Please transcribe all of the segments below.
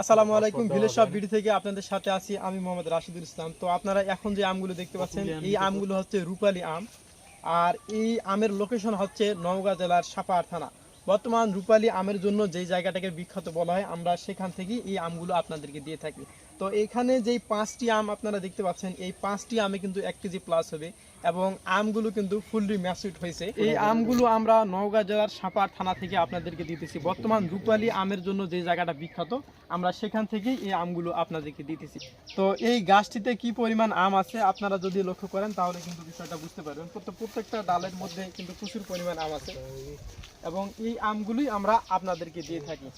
আসসালামু আলাইকুম ভিলেজ সব ভিডিও থেকে আপনাদের সাথে আছি আমি মোহাম্মদ রাশিদুল ইসলাম। তো আপনারা এখন যে আমগুলো দেখতে পাচ্ছেন এই আমগুলো হচ্ছে রূপালী আম। আর এই আমের লোকেশন হচ্ছে নওগাঁ জেলার সাপাহার থানা। বর্তমান রূপালী আমের জন্য যে জায়গাটাকে বিখ্যাত বলা হয় আমরা সেখান থেকেই এই আমগুলো আপনাদেরকে দিয়ে থাকি। তো এখানে যেই পাঁচটি আম আপনারা দেখতে পাচ্ছেন, এই পাঁচটি আমে কিন্তু এক কেজি প্লাস হবে এবং আমগুলো কিন্তু ফুললি ম্যাসুইট হয়েছে। এই আমগুলো আমরা নওগাঁ জেলার সাপার থানা থেকে আপনাদেরকে দিতেছি। বর্তমান রূপালী আমের জন্য যে জায়গাটা বিখ্যাত, আমরা সেখান থেকেই এই আমগুলো আপনাদেরকে দিতেছি। তো এই গাছটিতে কি পরিমাণ আম আছে আপনারা যদি লক্ষ্য করেন, তাহলে কিন্তু বিষয়টা বুঝতে পারবেন। প্রত্যেক- প্রত্যেকটা ডালের মধ্যে কিন্তু প্রচুর পরিমাণ আম আছে এবং এই আমগুলোই আমরা আপনাদেরকে দিয়ে থাকি।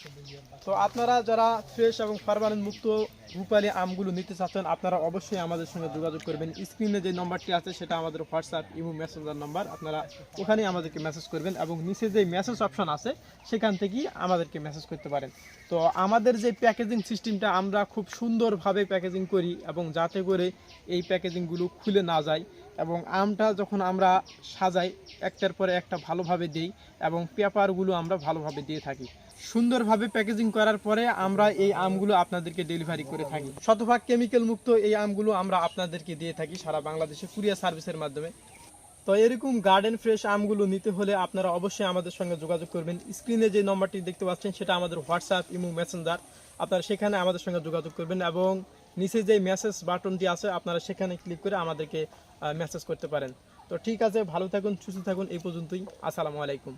তো আপনারা যারা ফ্রেশ এবং ফার্মারেন্ট মুক্ত রূপালী আমগুলো নিতে চাচ্ছেন, আপনারা অবশ্যই আমাদের সঙ্গে যোগাযোগ করবেন। স্ক্রিনে যে নম্বরটি আছে, সেটা আমাদের হোয়াটসঅ্যাপ ইমো মেসেঞ্জার নম্বর আপনারা ওখানেই আমাদেরকে মেসেজ করবেন এবং নিচে যে মেসেজ অপশন আছে, সেখান থেকেই আমাদেরকে মেসেজ করতে পারেন। তো আমাদের যে প্যাকেজিং সিস্টেমটা আমরা খুব সুন্দরভাবে প্যাকেজিং করি এবং যাতে করে এই প্যাকেজিংগুলো খুলে না যায়। এবং আমটা যখন আমরা সাজাই, একটার পরে একটা ভালোভাবে দিই এবং পেপারগুলো আমরা ভালোভাবে দিয়ে থাকি। সুন্দরভাবে প্যাকেজিং করার পরে আমরা এই আমগুলো আপনাদেরকে ডেলিভারি করে থাকি। শতভাগ কেমিক্যাল মুক্ত এই আমগুলো আমরা আপনাদেরকে দিয়ে থাকি সারা বাংলাদেশে কুরিয়ার সার্ভিসের মাধ্যমে। তো এরকম গার্ডেন ফ্রেশ আমগুলো নিতে হলে আপনারা অবশ্যই আমাদের সঙ্গে যোগাযোগ করবেন। স্ক্রিনে যে নম্বরটি দেখতে পাচ্ছেন, সেটা আমাদের হোয়াটসঅ্যাপ ইমো মেসেঞ্জার আপনারা সেখানে আমাদের সঙ্গে যোগাযোগ করবেন এবং নিচে যে মেসেজ বাটনটি আছে, আপনারা সেখানে ক্লিক করে আমাদেরকে মেসেজ করতে পারেন। তো ঠিক আছে, ভালো থাকুন, সুস্থ থাকুন, এই পর্যন্তই। আসসালামু আলাইকুম।